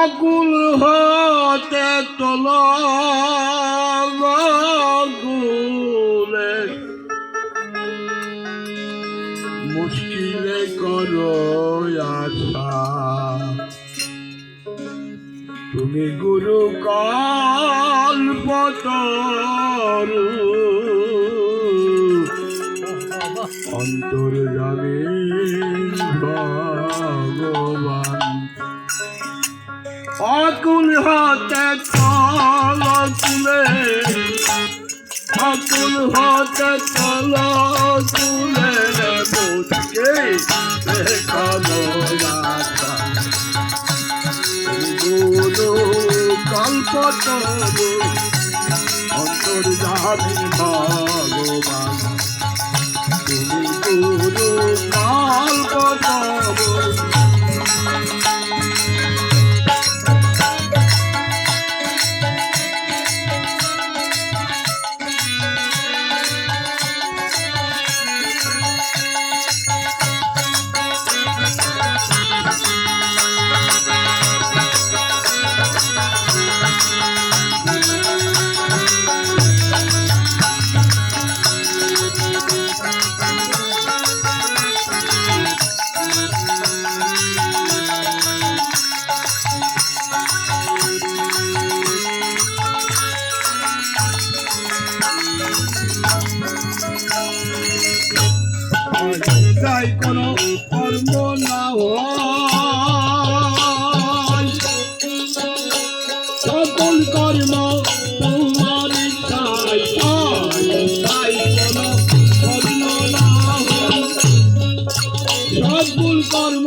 আকুল হতে তল মুশকিলে করো আশা। তুমি গুরু কল্পতরু অন্তর যাবে ভগবান। অকুল হতে তুলে অকুল হতে তল কল্পতরু অন্তর যাবি ভগবান তুমি গুরু কল্পতরু যাই কোনো কর্ম না হয় সকল কর্ম তোমার ইচ্ছায় হয়। কোনো কর্ম না হয় সকল কর্ম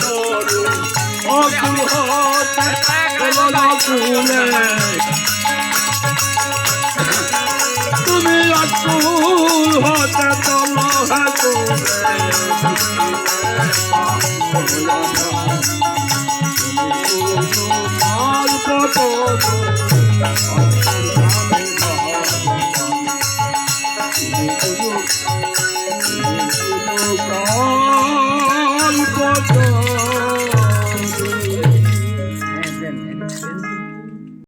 তরু অকুল হতে কুলে তুমি অকুল